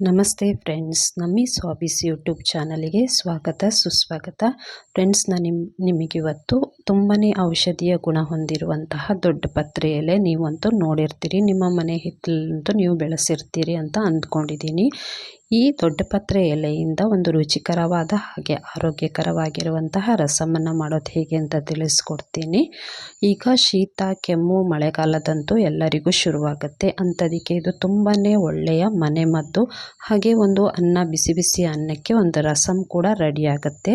ನಮಸ್ತೆ ಫ್ರೆಂಡ್ಸ್, ನಮ್ಮಿ ಸ್ವಾಬೀಸ್ ಯೂಟ್ಯೂಬ್ ಚಾನಲಿಗೆ ಸ್ವಾಗತ, ಸುಸ್ವಾಗತ. ಫ್ರೆಂಡ್ಸ್ ನಾನು ನಿಮ್ಮ ನಿಮಗಿವತ್ತು ತುಂಬಾ ಔಷಧೀಯ ಗುಣ ಹೊಂದಿರುವಂತಹ ದೊಡ್ಡ ಪತ್ರೆ ಎಲೆ ನೀವಂತೂ ನೋಡಿರ್ತೀರಿ. ನಿಮ್ಮ ಮನೆ ಹಿತ್ತಲಂತೂ ನೀವು ಬೆಳೆಸಿರ್ತೀರಿ ಅಂತ ಅಂದ್ಕೊಂಡಿದ್ದೀನಿ. ಈ ದೊಡ್ಡ ಪತ್ರೆ ಎಲೆಯಿಂದ ಒಂದು ರುಚಿಕರವಾದ ಹಾಗೆ ಆರೋಗ್ಯಕರವಾಗಿರುವಂತಹ ರಸಮನ್ನು ಮಾಡೋದು ಹೇಗೆ ಅಂತ ತಿಳಿಸ್ಕೊಡ್ತೀನಿ. ಈಗ ಶೀತ, ಕೆಮ್ಮು, ಮಳೆಗಾಲದಂತೂ ಎಲ್ಲರಿಗೂ ಶುರುವಾಗುತ್ತೆ. ಅಂಥದಕ್ಕೆ ಇದು ತುಂಬಾ ಒಳ್ಳೆಯ ಮನೆಮದ್ದು ಹಾಗೆ ಒಂದು ಅನ್ನ, ಬಿಸಿ ಬಿಸಿ ಅನ್ನಕ್ಕೆ ಒಂದು ರಸಮ್ ಕೂಡ ರೆಡಿಯಾಗುತ್ತೆ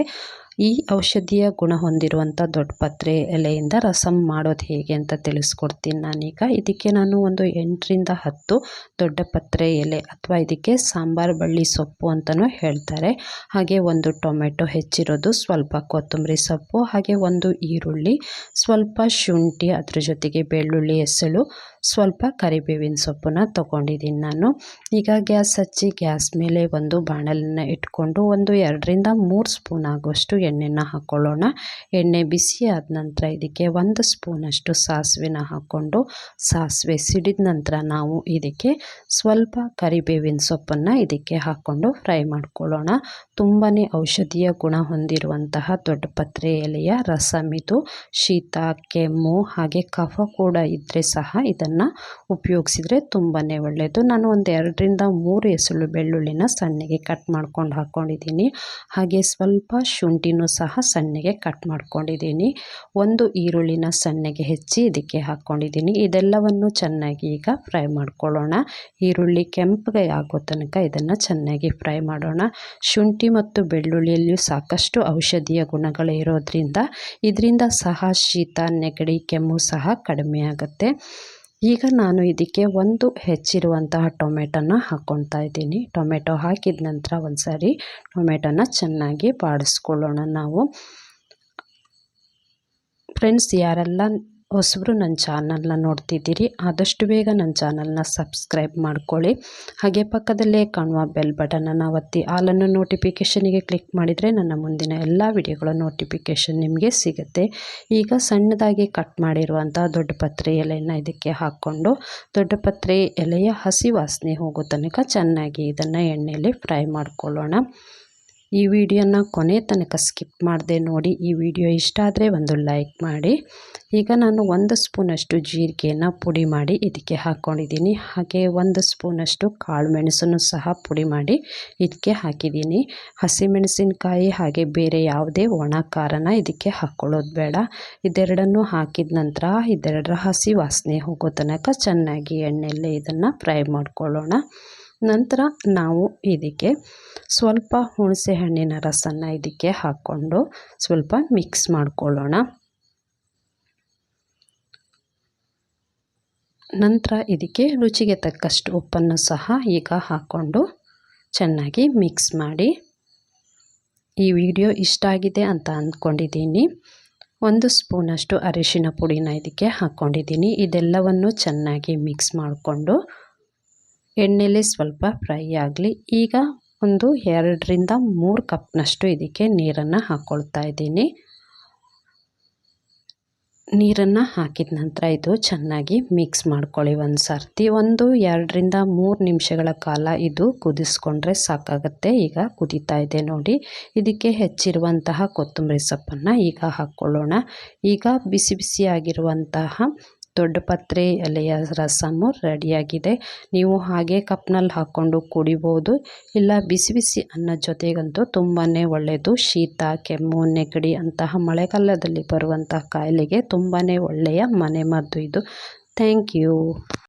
ಈ ಔಷಧೀಯ ಗುಣ ಹೊಂದಿರುವಂಥ ದೊಡ್ಡ ಪತ್ರೆ ಎಲೆಯಿಂದ ರಸಂ ಮಾಡೋದು ಹೇಗೆ ಅಂತ ತಿಳಿಸ್ಕೊಡ್ತೀನಿ ನಾನೀಗ. ಇದಕ್ಕೆ ನಾನು ಒಂದು ಎಂಟರಿಂದ ಹತ್ತು ದೊಡ್ಡ ಪತ್ರೆ ಎಲೆ ಅಥವಾ ಇದಕ್ಕೆ ಸಾಂಬಾರು ಬಳ್ಳಿ ಸೊಪ್ಪು ಅಂತಲೂ ಹೇಳ್ತಾರೆ. ಹಾಗೆ ಒಂದು ಟೊಮೆಟೊ ಹೆಚ್ಚಿರೋದು ಸ್ವಲ್ಪ ಕೊತ್ತಂಬರಿ ಸೊಪ್ಪು, ಹಾಗೆ ಒಂದು ಈರುಳ್ಳಿ, ಸ್ವಲ್ಪ ಶುಂಠಿ, ಅದ್ರ ಜೊತೆಗೆ ಬೆಳ್ಳುಳ್ಳಿ ಎಸಳು ಸ್ವಲ್ಪ ಕರಿಬೇವಿನ ಸೊಪ್ಪನ್ನ ತೊಗೊಂಡಿದ್ದೀನಿ ನಾನು. ಈಗ ಗ್ಯಾಸ್ ಹಚ್ಚಿ ಗ್ಯಾಸ್ ಮೇಲೆ ಒಂದು ಬಾಣಲಿನ ಇಟ್ಕೊಂಡು ಒಂದು ಎರಡರಿಂದ ಮೂರು ಸ್ಪೂನ್ ಆಗುವಷ್ಟು ಎಣ್ಣೆನ ಹಾಕ್ಕೊಳ್ಳೋಣ ಎಣ್ಣೆ ಬಿಸಿ ಆದ ನಂತರ ಇದಕ್ಕೆ ಒಂದು ಸ್ಪೂನಷ್ಟು ಸಾಸಿವೆನ ಹಾಕ್ಕೊಂಡು ಸಾಸಿವೆ ಸಿಡಿದ ನಂತರ ನಾವು ಇದಕ್ಕೆ ಸ್ವಲ್ಪ ಕರಿಬೇವಿನ ಸೊಪ್ಪನ್ನು ಇದಕ್ಕೆ ಹಾಕ್ಕೊಂಡು ಫ್ರೈ ಮಾಡ್ಕೊಳ್ಳೋಣ. ತುಂಬಾ ಔಷಧೀಯ ಗುಣ ಹೊಂದಿರುವಂತಹ ದೊಡ್ಡ ಪತ್ರೆ ಎಲೆಯ ರಸಮಿದು ಶೀತ, ಕೆಮ್ಮು ಹಾಗೆ ಕಫ ಕೂಡ ಇದ್ದರೆ ಸಹ ಇದನ್ನು ಉಪಯೋಗಿಸಿದ್ರೆ ತುಂಬಾ ಒಳ್ಳೆಯದು ನಾನು ಒಂದು ಎರಡರಿಂದ ಮೂರು ಎಸಳು ಬೆಳ್ಳುಳ್ಳಿನ ಸಣ್ಣಗೆ ಕಟ್ ಮಾಡ್ಕೊಂಡು ಹಾಕ್ಕೊಂಡಿದ್ದೀನಿ ಹಾಗೆ ಸ್ವಲ್ಪ ಶುಂಠಿನೂ ಸಹ ಸಣ್ಣಗೆ ಕಟ್ ಮಾಡ್ಕೊಂಡಿದ್ದೀನಿ. ಒಂದು ಈರುಳ್ಳಿನ ಸಣ್ಣಗೆ ಹೆಚ್ಚಿ ಇದಕ್ಕೆ ಹಾಕ್ಕೊಂಡಿದ್ದೀನಿ ಇದೆಲ್ಲವನ್ನು ಚೆನ್ನಾಗಿ ಈಗ ಫ್ರೈ ಮಾಡ್ಕೊಳ್ಳೋಣ. ಈರುಳ್ಳಿ ಕೆಂಪಗೆ ಆಗೋ ತನಕ ಇದನ್ನು ಚೆನ್ನಾಗಿ ಫ್ರೈ ಮಾಡೋಣ. ಶುಂಠಿ ಮತ್ತು ಬೆಳ್ಳುಳ್ಳಿಯಲ್ಲಿಯೂ ಸಾಕಷ್ಟು ಔಷಧೀಯ ಗುಣಗಳು ಇರೋದ್ರಿಂದ ಇದರಿಂದ ಸಹ ಶೀತ, ನೆಗಡಿ, ಕೆಮ್ಮು ಸಹ ಕಡಿಮೆ ಆಗುತ್ತೆ. ಈಗ ನಾನು ಇದಕ್ಕೆ ಒಂದು ಹೆಚ್ಚಿರುವಂತಹ ಟೊಮೆಟೊನ ಹಾಕ್ಕೊಳ್ತಾ ಇದ್ದೀನಿ. ಟೊಮೆಟೊ ಹಾಕಿದ ನಂತರ ಒಂದು ಸಾರಿ ಟೊಮೆಟೊನ ಚೆನ್ನಾಗಿ ಬಾಡಿಸ್ಕೊಳ್ಳೋಣ ನಾವು. ಫ್ರೆಂಡ್ಸ್ ಯಾರೆಲ್ಲ ಹೊಸಬ್ರು ನನ್ನ ಚಾನಲ್ನ ನೋಡ್ತಿದ್ದೀರಿ, ಆದಷ್ಟು ಬೇಗ ನನ್ನ ಚಾನಲ್ನ ಸಬ್ಸ್ಕ್ರೈಬ್ ಮಾಡ್ಕೊಳ್ಳಿ. ಹಾಗೆ ಪಕ್ಕದಲ್ಲೇ ಕಾಣುವ ಬೆಲ್ ಬಟನನ್ನು ಒತ್ತಿ, ಆಲನ್ನು ನೋಟಿಫಿಕೇಷನಿಗೆ ಕ್ಲಿಕ್ ಮಾಡಿದರೆ ನನ್ನ ಮುಂದಿನ ಎಲ್ಲ ವಿಡಿಯೋಗಳ ನೋಟಿಫಿಕೇಷನ್ ನಿಮಗೆ ಸಿಗುತ್ತೆ. ಈಗ ಸಣ್ಣದಾಗಿ ಕಟ್ ಮಾಡಿರುವಂಥ ದೊಡ್ಡ ಪತ್ರೆ ಎಲೆಯನ್ನು ಇದಕ್ಕೆ ಹಾಕ್ಕೊಂಡು, ದೊಡ್ಡ ಪತ್ರೆ ಎಲೆಯ ಹಸಿ ವಾಸನೆ ಹೋಗೋ ತನಕ ಚೆನ್ನಾಗಿ ಇದನ್ನು ಎಣ್ಣೆಯಲ್ಲಿ ಫ್ರೈ ಮಾಡ್ಕೊಳ್ಳೋಣ. ಈ ವಿಡಿಯೋನ ಕೊನೆ ತನಕ ಸ್ಕಿಪ್ ಮಾಡದೆ ನೋಡಿ ಈ ವಿಡಿಯೋ ಇಷ್ಟ ಆದರೆ ಒಂದು ಲೈಕ್ ಮಾಡಿ. ಈಗ ನಾನು ಒಂದು ಸ್ಪೂನಷ್ಟು ಜೀರಿಗೆಯನ್ನು ಪುಡಿ ಮಾಡಿ ಇದಕ್ಕೆ ಹಾಕ್ಕೊಂಡಿದ್ದೀನಿ ಹಾಗೆ ಒಂದು ಸ್ಪೂನಷ್ಟು ಕಾಳು ಮೆಣಸನ್ನು ಸಹ ಪುಡಿ ಮಾಡಿ ಇದಕ್ಕೆ ಹಾಕಿದ್ದೀನಿ. ಹಸಿಮೆಣಸಿನಕಾಯಿ ಹಾಗೆ ಬೇರೆ ಯಾವುದೇ ಒಣ ಖಾರನ ಇದಕ್ಕೆ ಹಾಕ್ಕೊಳ್ಳೋದು ಬೇಡ. ಇದೆರಡನ್ನು ಹಾಕಿದ ನಂತರ ಇದೆರಡರ ಹಸಿ ವಾಸನೆ ಹೋಗೋ ತನಕ ಚೆನ್ನಾಗಿ ಎಣ್ಣೆಯಲ್ಲೇ ಇದನ್ನು ಫ್ರೈ ಮಾಡ್ಕೊಳ್ಳೋಣ. ನಂತರ ನಾವು ಇದಕ್ಕೆ ಸ್ವಲ್ಪ ಹುಣಸೆ ಹಣ್ಣಿನ ರಸನ ಇದಕ್ಕೆ ಹಾಕ್ಕೊಂಡು ಸ್ವಲ್ಪ ಮಿಕ್ಸ್ ಮಾಡ್ಕೊಳ್ಳೋಣ. ನಂತರ ಇದಕ್ಕೆ ರುಚಿಗೆ ತಕ್ಕಷ್ಟು ಉಪ್ಪನ್ನು ಸಹ ಈಗ ಹಾಕ್ಕೊಂಡು ಚೆನ್ನಾಗಿ ಮಿಕ್ಸ್ ಮಾಡಿ. ಈ ವಿಡಿಯೋ ಇಷ್ಟ ಆಗಿದೆ ಅಂತ ಅಂದ್ಕೊಂಡಿದ್ದೀನಿ ಒಂದು ಸ್ಪೂನಷ್ಟು ಅರಿಶಿನ ಪುಡಿನ ಇದಕ್ಕೆ ಹಾಕ್ಕೊಂಡಿದ್ದೀನಿ. ಇದೆಲ್ಲವನ್ನು ಚೆನ್ನಾಗಿ ಮಿಕ್ಸ್ ಮಾಡಿಕೊಂಡು ಎಣ್ಣೆಲಿ ಸ್ವಲ್ಪ ಫ್ರೈ ಆಗಲಿ. ಈಗ ಒಂದು ಎರಡರಿಂದ ಮೂರು ಕಪ್ನಷ್ಟು ಇದಕ್ಕೆ ನೀರನ್ನು ಹಾಕ್ಕೊಳ್ತಾ ಇದ್ದೀನಿ. ನೀರನ್ನು ಹಾಕಿದ ನಂತರ ಇದು ಚೆನ್ನಾಗಿ ಮಿಕ್ಸ್ ಮಾಡ್ಕೊಳ್ಳಿ ಒಂದು ಸರ್ತಿ ಒಂದು ಎರಡರಿಂದ ಮೂರು ನಿಮಿಷಗಳ ಕಾಲ ಇದು ಕುದಿಸ್ಕೊಂಡ್ರೆ ಸಾಕಾಗುತ್ತೆ. ಈಗ ಕುದೀತಾ ಇದೆ ನೋಡಿ. ಇದಕ್ಕೆ ಹೆಚ್ಚಿರುವಂತಹ ಕೊತ್ತಂಬರಿ ಸೊಪ್ಪನ್ನು ಈಗ ಹಾಕ್ಕೊಳ್ಳೋಣ. ಈಗ ಬಿಸಿ ಬಿಸಿಯಾಗಿರುವಂತಹ ದೊಡ್ಡ ಪತ್ರೆ ಎಲೆಯ ರಸಮು ರೆಡಿಯಾಗಿದೆ. ನೀವು ಹಾಗೆ ಕಪ್ನಲ್ಲಿ ಹಾಕ್ಕೊಂಡು ಕುಡಿಬೋದು. ಇಲ್ಲ ಬಿಸಿ ಬಿಸಿ ಅನ್ನ ಜೊತೆಗಂತೂ ತುಂಬಾ ಒಳ್ಳೆಯದು. ಶೀತ, ಕೆಮ್ಮು, ನೆಗಡಿ ಅಂತಹ ಮಳೆಗಾಲದಲ್ಲಿ ಬರುವಂತಹ ಕಾಯಿಲೆಗೆ ತುಂಬಾ ಒಳ್ಳೆಯ ಮನೆಮದ್ದು ಇದು. Thank you.